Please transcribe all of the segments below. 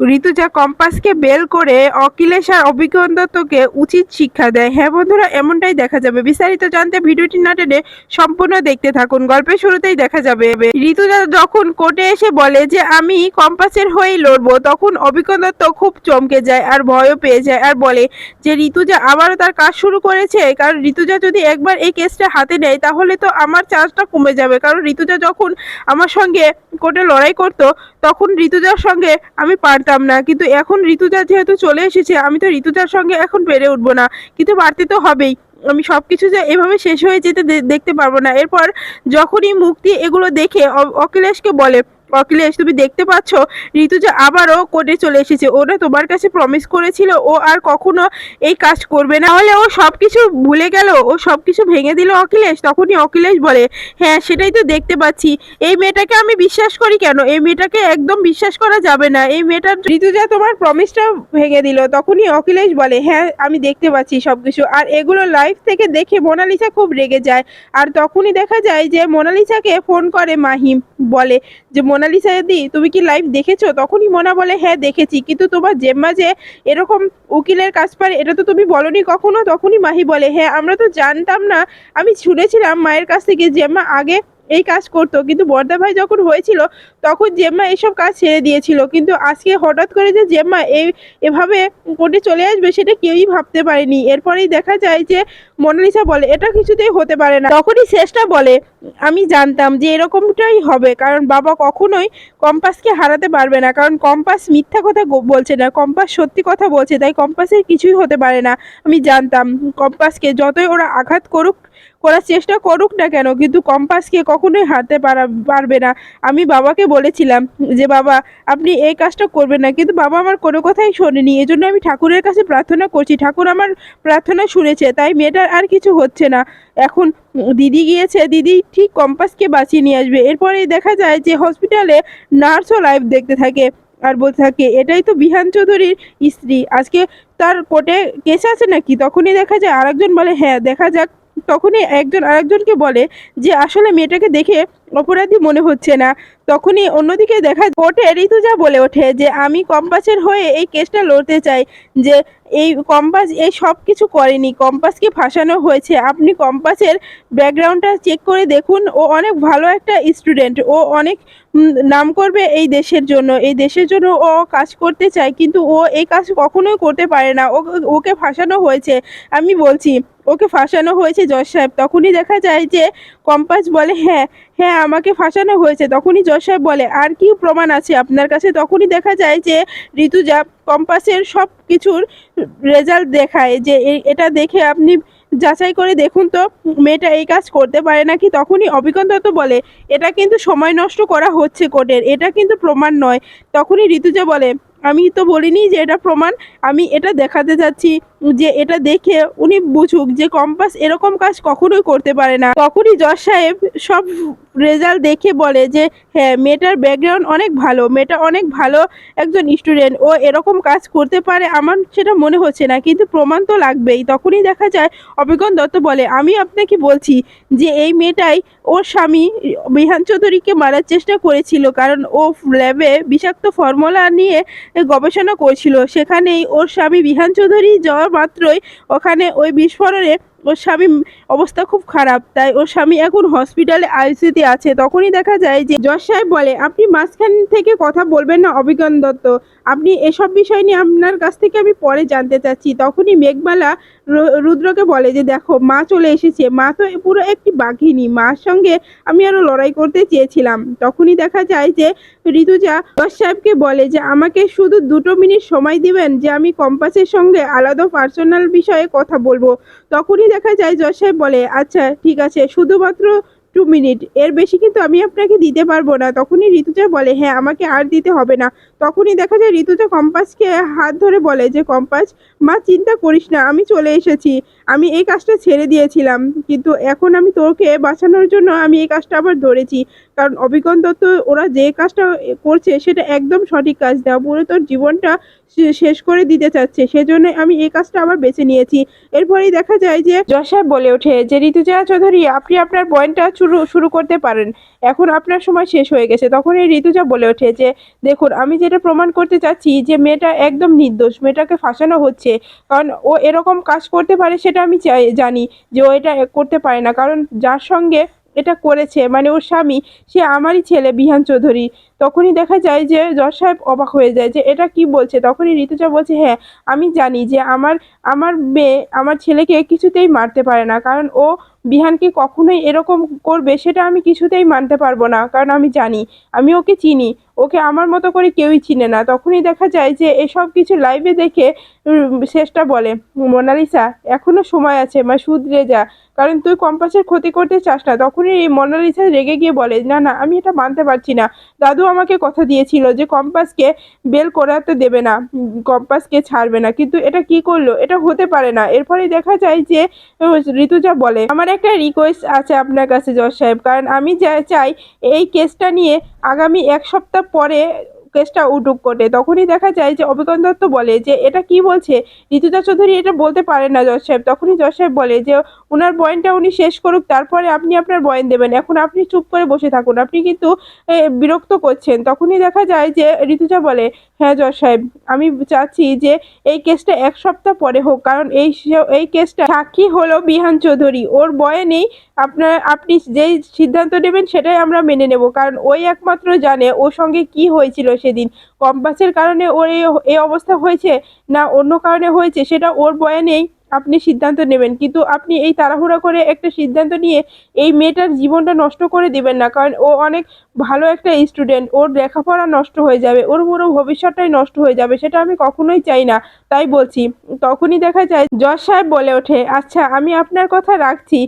Rituja কম্পাসকে bell করে অখিলেশ আর অভিজ্ঞতাকে উচিত শিক্ষা দেয়। হ্যাঁ বন্ধুরা, এমনটাই দেখা যাবে। বিস্তারিত জানতে ভিডিওটি না টেনে সম্পূর্ণ দেখতে থাকুন। গল্পের শুরুতেই দেখা যাবে। ঋতুজা যখন কোর্টে এসে বলে যে, আমি কম্পাসের হয়েই লড়বো, তখন অভিজ্ঞতা তো খুব চমকে যায় আর ভয়ও পেয়ে যায় আর বলে যে, ঋতুজা, আবারও তার কাজ শুরু করেছে? কারণ ঋতুজা যদি একবার এই কেসটা হাতে নেয়, তাহলে তো আমার চান্সটা কমে যাবে। কারণ ঋতুজা যখন আমার সঙ্গে কোর্টে লড়াই করতো, তখন ঋতুজার সঙ্গে আমি পারতাম না। কিন্তু এখন ঋতুজা যেহেতু চলে এসেছে, আমি তো ঋতুজার সঙ্গে এখন বেড়ে উঠবো না। কিন্তু বাড়তে তো হবেই। আমি সব কিছু যে এভাবে শেষ হয়ে যেতে দেখতে পারব না। এরপর যখনই মুক্তি এগুলো দেখে অখিলেশকে বলে অখিলেশ তুমি দেখতে পাচ্ছ? ঋতুজা আবারও কোর্টে চলে এসেছে। ওরা তোমার কাছে প্রমিস করেছিল, ও আর কখনো এই কাজ করবে না। হলে ও সব কিছু ভুলে গেল, ও সব কিছু ভেঙে দিল অখিলেশ তখনই অখিলেশ বলে হ্যাঁ সেটাই তো দেখতে পাচ্ছি। এই মেয়েটাকে আমি বিশ্বাস করি কেন? এই মেয়েটাকে একদম বিশ্বাস করা যাবে না। এই মেয়েটা ঋতুজা তোমার প্রমিসটা ভেঙে দিল। তখনই অখিলেশ বলে হ্যাঁ আমি দেখতে পাচ্ছি সবকিছু। আর এগুলো লাইভ থেকে দেখে মোনালিসা খুব রেগে যায়। আর তখনই দেখা যায় যে মোনালিসাকে ফোন করে মাহিম, বলে যে মোনালিসা দি, তুমি কি লাইভ দেখেছ? তখনই মোনা বলে হ্যাঁ দেখেছি। কিন্তু তোমার জেম্মা যে এরকম উকিলের কাজ পারে, এটা তো তুমি বলনি কখনো? তখনই মাহি বলে হ্যাঁ আমরা তো জানতাম না। আমি শুনেছিলাম মায়ের কাছ থেকে, জেম্মা আগে এই কাজ করতো। কিন্তু বর্দা ভাই যখন হয়েছিল, তখন জেম্মা এইসব কাজ ছেড়ে দিয়েছিল। কিন্তু আজকে হঠাৎ করে যে জেম্মা এই এভাবে কোর্টে চলে আসবে, সেটা কেউই ভাবতে পারেনি। এরপরেই দেখা যায় যে মোনালিসা বলে, এটা কিছুতেই হতে পারে না। তখনই শেষটা বলে, আমি জানতাম যে এরকমটাই হবে, কারণ বাবা কখনোই কম্পাসকে হারাতে পারবে না। কারণ কম্পাস মিথ্যা কথা বলছে না, কম্পাস সত্যি কথা বলছে, তাই কম্পাসের কিছুই হতে পারে না। আমি জানতাম কম্পাসকে যতই ওরা আঘাত করুক, করার চেষ্টা করুক না কেন, কিন্তু কম্পাসকে কখনোই হারতে পারা, পারবে না। আমি বাবাকে বলেছিলাম যে, বাবা, আপনি এই কাজটা করবেন না। কিন্তু বাবা আমার কোনো কথাই শোনেনি। এজন্য আমি ঠাকুরের কাছে প্রার্থনা করছি। ঠাকুর আমার প্রার্থনা শুনেছে, তাই মেয়েটার আর আর কিছু হচ্ছে না। এখন দিদি গিয়েছে, দিদি ঠিক কম্পাসকে বাঁচিয়ে নিয়ে আসবে। এরপরেই দেখা যায় যে হসপিটালে নার্সও লাইভ দেখতে থাকে আর বলতে থাকে, এটাই তো বিহান চৌধুরীর স্ত্রী। আজকে তার কোর্টে কেস আছে নাকি? তখনই দেখা যায়, আরেকজন বলে হ্যাঁ দেখা যাক। তখনই একজন, আরেকজনকে বলে যে, আসলে মেয়েটাকে দেখে অপরাধী মনে হচ্ছে না। তখনই অন্যদিকে দেখা কোর্টে ঋতুজা বলে ওঠে যে, আমি কম্পাসের হয়ে এই কেসটা লড়তে চাই যে, এই কম্পাস এই সব কিছু করেনি। কম্পাসকে ফাঁসানো হয়েছে। আপনি কম্পাসের ব্যাকগ্রাউন্ডটা চেক করে দেখুন। ও অনেক ভালো একটা স্টুডেন্ট। ও অনেক নাম করবে এই দেশের জন্য। এই দেশের জন্য ও কাজ করতে চায়, কিন্তু ও এই কাজ কখনোই করতে পারে না। ও, ওকে ফাঁসানো হয়েছে। আমি বলছি, ওকে ফাঁসানো হয়েছে জজ সাহেব। তখনই দেখা যায় যে, কম্পাস বলে হ্যাঁ হ্যাঁ আমাকে ফাঁসানো হয়েছে। তখনই জজ সাহেব বলে, আর কি প্রমাণ আছে? আপনার কাছে তখনই দেখা যায় যে ঋতুজা কম্পাসের সব কিছুর রেজাল্ট দেখায় যে এটা দেখে আপনি যাচাই করে দেখুন তো, মেয়েটা এই কাজ করতে পারে নাকি? তখনই অভিজ্ঞতা তো বলে, এটা কিন্তু সময় নষ্ট করা হচ্ছে কোর্টের, এটা কিন্তু প্রমাণ নয়। তখনই ঋতুজা বলে, আমি তো বলিনি যে এটা প্রমাণ, আমি এটা দেখাতে যাচ্ছি। যে এটা দেখে উনি বুঝুক যে কম্পাস এরকম কাজ কখনোই করতে পারে না। তখনই জজ সাহেব সব রেজাল্ট দেখে বলে যে হ্যাঁ মেয়েটার ব্যাকগ্রাউন্ড অনেক ভালো, মেয়েটা অনেক ভালো একজন স্টুডেন্ট ও এরকম কাজ করতে পারে আমার সেটা মনে হচ্ছে না, কিন্তু প্রমাণ তো লাগবেই। তখনই দেখা যায়, অভিজ্ঞান দত্ত বলে, আমি আপনাকে বলছি যে, এই মেয়েটাই ওর স্বামী বিহান চৌধুরীকে মারার চেষ্টা করেছিল, কারণ ও ল্যাবে বিষাক্ত ফর্মুলা নিয়ে গবেষণা করছিল। সেখানেই ওর স্বামী বিহান চৌধুরী যাওয়া মাত্রই ওখানে ওই বিস্ফোরণে ওর স্বামী অবস্থা খুব খারাপ। তাই ওর স্বামী এখন হসপিটালে আইসিতে আছে। তখনই দেখা যায় যে জজ সাহেব বলে, আপনি মাঝখান থেকে কথা বলবেন না অভিজ্ঞান দত্ত। আপনি এসব বিষয় নিয়ে আপনার কাছ থেকে আমি পরে জানতে চাচ্ছি। তখনই মেঘমালা রুদ্রকে বলে যে, দেখো, মা চলে এসেছে। মা তো পুরো একটি বাঘিনী। মার সঙ্গে আমি আরও লড়াই করতে চেয়েছিলাম। তখনই দেখা যায় যে, ঋতুজা বস সাহেবকে বলে যে, আমাকে শুধু দুটো মিনিট সময় দিবেন যে, আমি কম্পাসের সঙ্গে আলাদা পার্সোনাল বিষয়ে কথা বলব। তখনই দেখা যায় যশ সাহেব বলে আচ্ছা ঠিক আছে। শুধুমাত্র টু মিনিট এর বেশি কিন্তু আমি আপনাকে দিতে পারব না। তখনই ঋতুজা বলে হ্যাঁ আমাকে আর দিতে হবে না। তখনই দেখা যায় ঋতুজা কম্পাসকে হাত ধরে বলে যে, কম্পাস, মা, চিন্তা করিস না, আমি চলে এসেছি। আমি এই কাজটা ছেড়ে দিয়েছিলাম, কিন্তু এখন আমি তোকে বাঁচানোর জন্য আমি এই কাজটা আবার ধরেছি। কারণ অভিজ্ঞান দত্ত ওরা যে কাজটা করছে সেটা একদম সঠিক কাজ না পুরো তোর জীবনটা শেষ করে দিতে চাচ্ছে। সেজন্য আমি এই কাজটা আবার বেছে নিয়েছি। এরপরেই দেখা যায় যে যশ বলে ওঠে যে ঋতুজা চৌধুরী, আপনি আপনার পয়েন্টটা শুরু শুরু করতে পারেন। এখন আপনার সময় শেষ হয়ে গেছে। তখন এই ঋতুজা বলে ওঠে যে, দেখুন, আমি যেটা প্রমাণ করতে চাচ্ছি যে, মেয়েটা একদম নির্দোষ। মেয়েটাকে ফাঁসানো হচ্ছে। কারণ ও এরকম কাজ করতে পারে সেটা আমি জানি যে, ও এটা করতে পারে না। কারণ যার সঙ্গে এটা করেছে। মানে ওর স্বামী সে আমারই ছেলে বিহান চৌধুরী। তখনই দেখা যায় যে যশ সাহেব অবাক হয়ে যায় যে এটা কি বলছে? তখনই ঋতুজা বলছে হ্যাঁ আমি জানি যে আমার আমার মেয়ে, আমার ছেলেকে কিছুতেই মারতে পারে না। কারণ ও বিহানকে কখনোই এরকম করবে সেটা আমি কিছুতেই মানতে পারব না। কারণ আমি জানি, আমি ওকে চিনি। ওকে আমার মতো করে কেউই চিনে না। তখনই দেখা যায় যে এসব কিছু লাইভে দেখে শেষটা বলে, মোনালিসা এখনও সময় আছে, মা, শুধরে যা। কারণ তুই কম্পাসের ক্ষতি করতে চাস না। তখনই এই মোনালিসা রেগে গিয়ে বলে, না না, আমি এটা মানতে পারছি না। দাদু আমাকে কথা দিয়েছিল যে কম্পাসকে বেল করাতে দেবে না, কম্পাসকে ছাড়বে না। কিন্তু এটা কি করল? এটা হতে পারে না। এর ফলে দেখা যায় যে ঋতুজা বলে, আমার একটা রিকোয়েস্ট আছে আপনার কাছে জজ সাহেব। কারণ আমি চাই এই কেসটা নিয়ে আগামী এক সপ্তাহ পরে কেসটা উঠুক কোর্টে তখনই দেখা যায় যে অভিজ্ঞান দত্ত বলে যে, এটা কি বলছে? ঋতুজা চৌধুরী এটা বলতে পারে না জজ সাহেব। তখনই জজ সাহেব বলে যে ওনার বয়ানটা উনি শেষ করুক, তারপরে আপনি আপনার বয়ান দেবেন। এখন আপনি চুপ করে বসে থাকুন। আপনি কিন্তু বিরক্ত করছেন। তখনই দেখা যায় যে ঋতুজা বলে হ্যাঁ জজ সাহেব, আমি চাচ্ছি যে এই কেসটা এক সপ্তাহ পরে হোক, কারণ এই এই কেসটা সাক্ষী হলো বিহান চৌধুরী। ওর বয়ানেই আপনার, আপনি যেই সিদ্ধান্ত নেবেন সেটাই আমরা মেনে নেব। কারণ ওই একমাত্র জানে ওর সঙ্গে কি হয়েছিল সেদিন। কম্পাসের কারণে ওর এই অবস্থা হয়েছে না অন্য কারণে হয়েছে সেটা ওর বয়ানেই আপনি সিদ্ধান্ত নেবেন। কিন্তু আপনি এই তাড়াহুড়া করে একটা সিদ্ধান্ত নিয়ে এই মেয়েটার জীবনটা নষ্ট করে দেবেন না। কারণ ও অনেক ভালো একটা স্টুডেন্ট, ওর লেখাপড়া নষ্ট হয়ে যাবে, ওর পুরো ভবিষ্যৎটাই নষ্ট হয়ে যাবে, সেটা আমি কখনোই চাই না। তাই বলছি, তখনই দেখা যায়, জজ সাহেব বলে ওঠে আচ্ছা আমি আপনার কথা রাখছি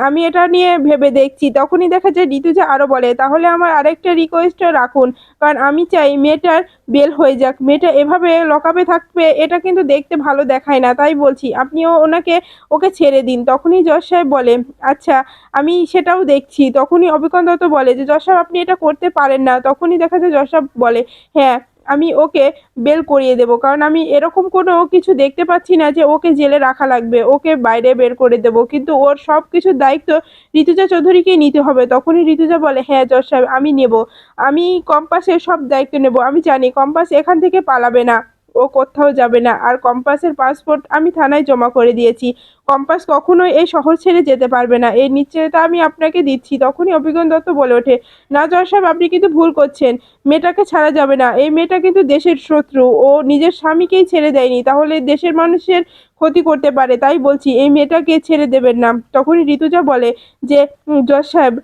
আমি এটা নিয়ে ভেবে দেখছি। তখনই দেখা যায় ঋতুজা আরও বলে, তাহলে আমার আরেকটা রিকোয়েস্ট রাখুন, কারণ আমি চাই মেয়েটার বেল হয়ে যাক। মেয়েটা এভাবে লকাপে থাকবে, এটা কিন্তু দেখতে ভালো দেখায় না। তাই বলছি, আপনিও ওনাকে, ওকে ছেড়ে দিন। তখনই জজ সাহেব বলে আচ্ছা আমি সেটাও দেখছি। তখনই অভিজ্ঞান বলে যে, যশ সাহেব, আপনি এটা করতে পারেন না। তখনই দেখা যায় যশ সাহেব বলে হ্যাঁ আমি ওকে বেল করিয়ে দেব। কারণ আমি এরকম কোনো কিছু দেখতে পাচ্ছি না যে ওকে জেলে রাখা লাগবে, ওকে বাইরে বের করে দেব। কিন্তু ওর সব কিছুর দায়িত্ব ঋতুজা চৌধুরীকেই নিতে হবে। তখনই ঋতুজা বলে হ্যাঁ জশ সাহেব, আমি নেব। আমি কম্পাসের সব দায়িত্ব নেব। আমি জানি কম্পাস এখান থেকে পালাবে না। ও কোথাও যাবে না। আর কম্পাসের পাসপোর্ট আমি থানায় জমা করে দিয়েছি। কম্পাস কখনোই এই শহর ছেড়ে যেতে পারবে না। এই নিশ্চয়তা আমি আপনাকে দিচ্ছি। তখনই অভিজ্ঞান দত্ত বলে ওঠে না জয় সাহেব আপনি কিন্তু ভুল করছেন। মেয়েটাকে ছাড়া যাবে না। এই মেয়েটা কিন্তু দেশের শত্রু। ও নিজের স্বামীকেই ছেড়ে দেয়নি। তাহলে দেশের মানুষের ক্ষতি করতে পারে। তাই বলছি এই মেয়েটাকে ছেড়ে দেবেন না। তখনই ঋতুজা বলে যে "উম, জজ সাহেব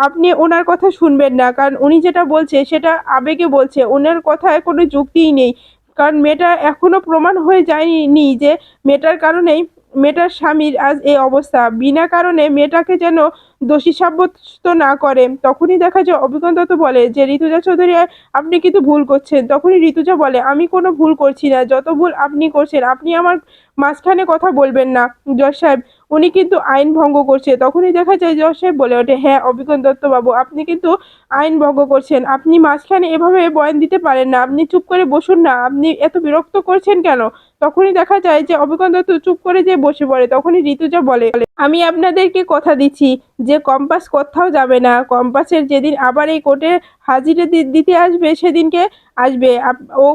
আপনি ওনার কথা শুনবেন না। কারণ উনি যেটা বলছে সেটা আবেগে বলছে। ওনার কথায় কোনো যুক্তিই নেই। কারণ মেয়েটা এখনও প্রমাণ হয়ে যায়নি যে মেয়েটার কারণেই মেয়েটার স্বামীর আজ এই অবস্থা। বিনা কারণে মেয়েটাকে যেন দোষী সাব্যস্ত না করে। তখনই দেখা যায় অভিজ্ঞান দত্ত বলে যে, ঋতুজা চৌধুরী, আপনি কিন্তু ভুল করছেন। তখনই ঋতুজা বলে, আমি কোনো ভুল করছি না। যত ভুল আপনি করছেন, আপনি আমার মাঝখানে কথা বলবেন না। জজ সাহেব, উনি কিন্তু আইন ভঙ্গ করছে। তখনই দেখা যায়, জজ সাহেব বলে ওঠে হ্যাঁ অভিজ্ঞান দত্ত বাবু আপনি কিন্তু আইন ভঙ্গ করছেন। আপনি মাঝখানে এভাবে বয়ান দিতে পারেন না। আপনি চুপ করে বসুন না। আপনি এত বিরক্ত করছেন কেন? তখনই দেখা যায় যে দত্ত চুপ করে যে বসে পড়ে, তখনই ঋতুজা বলে, আমি আপনাদেরকে কথা দিচ্ছি যে কম্পাস কোথাও যাবে না। কম্পাসের যেদিন আবার এই কোর্টে হাজিরা দিতে আসবে, সেদিনকে আসবে। ও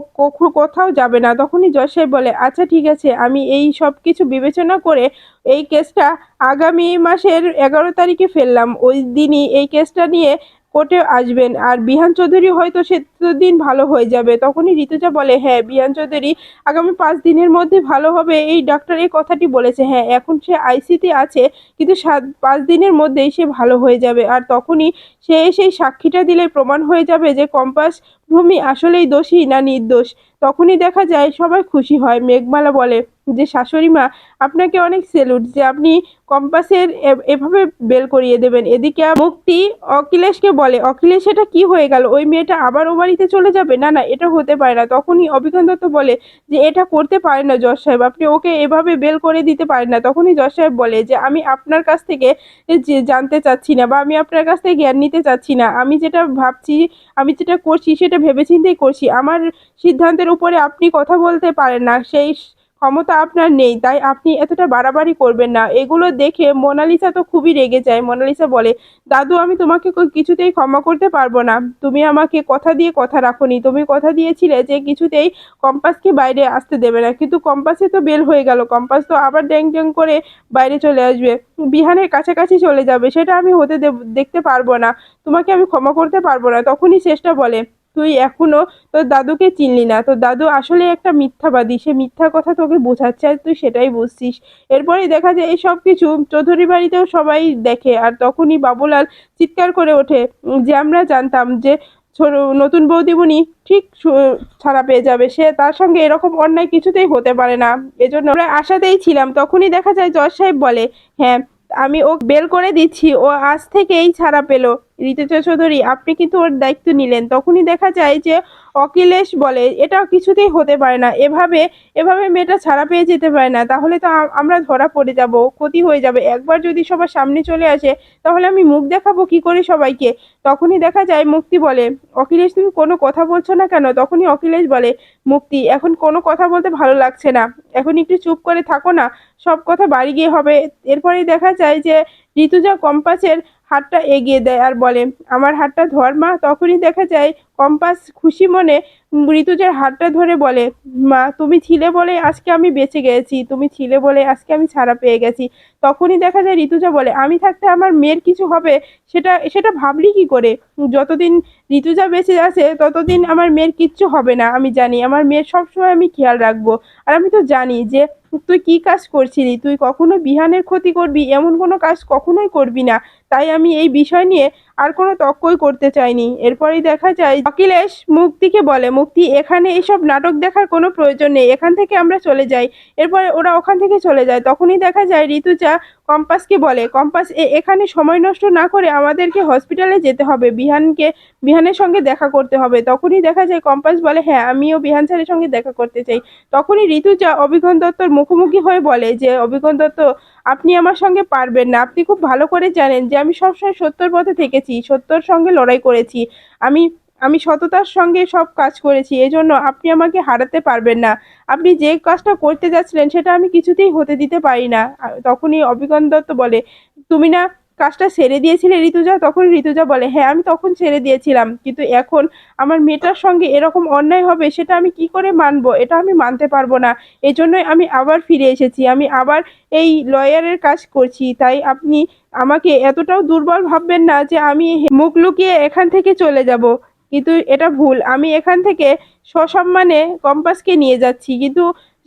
কোথাও যাবে না। তখনই জজ সাহেব বলে আচ্ছা ঠিক আছে। আমি এই সব কিছু বিবেচনা করে এই কেসটা আগামী মাসের এগারো তারিখে ফেললাম। ওই দিনই এই কেসটা নিয়ে কোর্টে আসবেন। আর বিহান চৌধুরী হয়তো সেদিন ভালো হয়ে যাবে। তখনই ঋতুজা বলে হ্যাঁ বিহান চৌধুরী, আগামী পাঁচ দিনের মধ্যে ভালো হবে। এই ডাক্তার এই কথাটি বলেছে। হ্যাঁ এখন সে আইসিতে আছে, কিন্তু সাত, পাঁচ দিনের মধ্যেই সে ভালো হয়ে যাবে। আর তখনই সে সেই সাক্ষীটা দিলে প্রমাণ হয়ে যাবে যে কম্পাস ভূমি আসলেই দোষী না নির্দোষ। তখনই দেখা যায় সবাই খুশি হয়। মেঘমালা বলে যে শাশুড়ি মা, আপনাকে অনেক সেলুট যে আপনি কম্পাসের এভাবে বেল করিয়ে দেবেন। এদিকে মুক্তি অখিলেশকে বলে, অখিলেশ, এটা কি হয়ে গেল? ওই মেয়েটা আবার ও বাড়িতে চলে যাবে? না না, এটা হতে পারে না। তখনই অভিজ্ঞান দত্ত বলে, যে এটা করতে পারে না জজ সাহেব, আপনি ওকে এভাবে বেল করে দিতে পারেন না। তখনই জজ সাহেব বলে, যে আমি আপনার কাছ থেকে জানতে চাচ্ছি না বা আমি আপনার কাছ থেকে জ্ঞান নিতে চাচ্ছি না। আমি যেটা ভাবছি, আমি যেটা করছি, সেটা ভেবেচিন্তেই করছি। আমার সিদ্ধান্তের উপরে আপনি কথা বলতে পারেন না। সেই ক্ষমতা আপনার নেই, তাই আপনি এতটা বাড়াবাড়ি করবেন না। এগুলো দেখে মোনালিসা তো খুবই রেগে যায়। মোনালিসা বলে, দাদু, আমি তোমাকে কিছুতেই ক্ষমা করতে পারব না। তুমি আমাকে কথা দিয়ে কথা রাখোনি। তুমি কথা দিয়েছিলে যে কিছুতেই কম্পাসকে বাইরে আসতে দেবে না। কিন্তু কম্পাসে তো বেল হয়ে গেল। কম্পাস তো আবার ড্যাং ড্যাং করে বাইরে চলে আসবে। বিহানের কাছাকাছি চলে যাবে। সেটা আমি হতে দেখতে পারব না। তোমাকে আমি ক্ষমা করতে পারব না। তখনই শেষটা বলে তুই এখনও তোর দাদুকে চিনলি না। তোর দাদু আসলে একটা মিথ্যাবাদী। সে মিথ্যা কথা তোকে বোঝাচ্ছে আর তুই সেটাই বুঝছিস। এরপরেই দেখা যায় এই সব কিছু চৌধুরী বাড়িতেও সবাই দেখে আর তখনই বাবুলাল চিৎকার করে ওঠে যে আমরা জানতাম যে নতুন বৌদিমণি ঠিক ছাড়া পেয়ে যাবে। সে তার সঙ্গে এরকম অন্যায় কিছুতেই হতে পারে না। এজন্য আমরা আশাতেই ছিলাম। তখনই দেখা যায় জজ সাহেব বলে হ্যাঁ আমি ও বেল করে দিচ্ছি, ও আজ থেকেই ছাড়া পেল। ঋতুজা চৌধুরী, আপনি কিন্তু ওর দায়িত্ব নিলেন। তখনই দেখা যায় যে অখিলেশ বলে এটা কিছুতেই হতে পারে না। এভাবে এভাবে মেয়েটা ছাড়া পেয়ে যেতে পারে না। তাহলে তো আমরা ধরা পড়ে যাব, ক্ষতি হয়ে যাবে। একবার যদি সবার সামনে চলে আসে, তাহলে আমি মুখ দেখাবো কি করে সবাইকে? তখনই দেখা যায় মুক্তি বলে, অখিলেশ, তুমি কোনো কথা বলছো না কেন? তখনই অখিলেশ বলে, মুক্তি, এখন কোনো কথা বলতে ভালো লাগছে না। এখন একটু চুপ করে থাকো না। সব কথা বাড়ি গিয়ে হবে। এরপরেই দেখা যায় যে ঋতুজা কম্পাসের হাতটা এগিয়ে দেয় আর বলে, আমার হাতটা ধর মা। তখনই দেখা যায় কম্পাস খুশি মনে ঋতুজার হাতটা ধরে বলে, মা, তুমি ছিলে বলে আজকে আমি বেঁচে গেছি, তুমি ছিলে বলে আজকে আমি ছাড়া পেয়ে গেছি। তখনই দেখা যায় ঋতুজা বলে, আমি থাকতে আমার মেয়ের কিছু হবে? সেটা সেটা ভাবলি কি করে? যতদিন ঋতুজা বেঁচে আছে, ততদিন আমার মেয়ের কিচ্ছু হবে না, আমি জানি। আমার মেয়ের সবসময় আমি খেয়াল রাখব। আর আমি তো জানি যে তুই কি কাজ করছিলি? তুই কখনো বিহানের ক্ষতি করবি? এমন কোনো কাজ কখনোই করবি না। তাই আমি এই বিষয় নিয়ে আর কোনো তর্কই করতে চাইনি। এরপরেই দেখা যায়, অখিলেশ মুক্তিকে বলে, মুক্তি, এখানে এইসব নাটক দেখার কোনো প্রয়োজন নেই, এখান থেকে আমরা চলে যাই। এরপরে ওরা ওখান থেকে চলে যায়। তখনই দেখা যায়, ঋতুজা কম্পাসকে বলে, কম্পাস এখানে সময় নষ্ট না করে আমাদেরকে হসপিটালে যেতে হবে, বিহানকে, বিহানের সঙ্গে দেখা করতে হবে। তখনই দেখা যায়, কম্পাস বলে হ্যাঁ আমিও বিহান স্যারের সঙ্গে দেখা করতে চাই। তখনই ঋতুজা অভিজ্ঞান দত্তর মুখোমুখি হয়ে বলে যে অভিজ্ঞান দত্ত, আপনি আমার সঙ্গে পারবেন না। আপনি খুব ভালো করে জানেন যে, আমি সবসময় সত্যর পথে থেকেছি। সত্যর সঙ্গে লড়াই করেছি। আমি আমি সততার সঙ্গে সব কাজ করেছি, এজন্য আপনি আমাকে হারাতে পারবেন না। আপনি যে কাজটা করতে যাচ্ছিলেন, সেটা আমি কিছুতেই হতে দিতে পারি না। তখনই অভিজ্ঞান দত্ত বলে, তুমি না কাজটা ছেড়ে দিয়েছিলে ঋতুজা? তখন ঋতুজা বলে হ্যাঁ আমি তখন ছেড়ে দিয়েছিলাম। কিন্তু এখন আমার মেয়েটার সঙ্গে এরকম অন্যায় হবে, সেটা আমি কি করে মানব? এটা আমি মানতে পারব না। এই জন্যই আমি আবার ফিরে এসেছি। আমি আবার এই লয়ারের কাজ করছি। তাই আপনি আমাকে এতটাও দুর্বল ভাববেন না যে আমি মুখ লুকিয়ে এখান থেকে চলে যাব। কিন্তু এটা ভুল। আমি এখান থেকে সসম্মানে কম্পাসকে নিয়ে যাচ্ছি। কিন্তু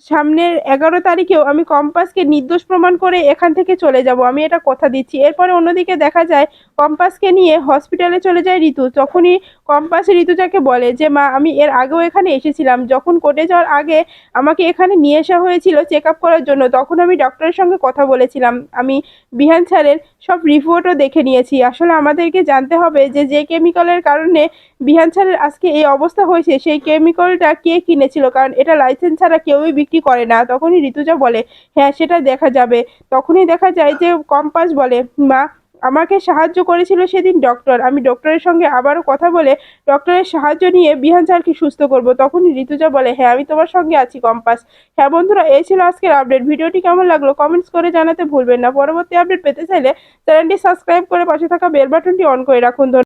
সামনের এগারো তারিখেও আমি কম্পাসকে নির্দোষ প্রমাণ করে এখান থেকে চলে যাব। আমি এটা কথা দিচ্ছি। এরপরে অন্যদিকে দেখা যায়, কম্পাসকে নিয়ে হসপিটালে চলে যায় ঋতু। তখনই কম্পাস ঋতুজাকে বলে যে, মা, আমি এর আগেও এখানে এসেছিলাম। যখন কোর্টে যাওয়ার আগে আমাকে এখানে নিয়ে আসা হয়েছিল চেক আপ করার জন্য, তখন আমি ডক্টরের সঙ্গে কথা বলেছিলাম। আমি বিহান স্যারের সব রিপোর্টও দেখে নিয়েছি। আসলে আমাদেরকে জানতে হবে যে যে কেমিক্যালের কারণে বিহান স্যারের আজকে এই অবস্থা হয়েছে, সেই কেমিক্যালটা কে কিনেছিল? কারণ এটা লাইসেন্স ছাড়া কেউই বিক্রি করে না। তখনই ঋতুজা বলে হ্যাঁ সেটা দেখা যাবে। তখনই দেখা যায় যে কম্পাস বলে, মা, আমাকে সাহায্য করেছিল সেদিন ডক্টর আমি ডক্টরের সঙ্গে আবারও কথা বলে ডক্টরের সাহায্য নিয়ে বিহান স্যারকে সুস্থ করব। তখনই ঋতুজা বলে হ্যাঁ আমি তোমার সঙ্গে আছি কম্পাস। হ্যাঁ বন্ধুরা, এই ছিল আজকের আপডেট ভিডিওটি কেমন লাগল কমেন্টস করে জানাতে ভুলবেন না। পরবর্তী আপডেট পেতে চাইলে চ্যানেলটি সাবস্ক্রাইব করে পাশে থাকা বেল বাটনটি অন করে রাখুন।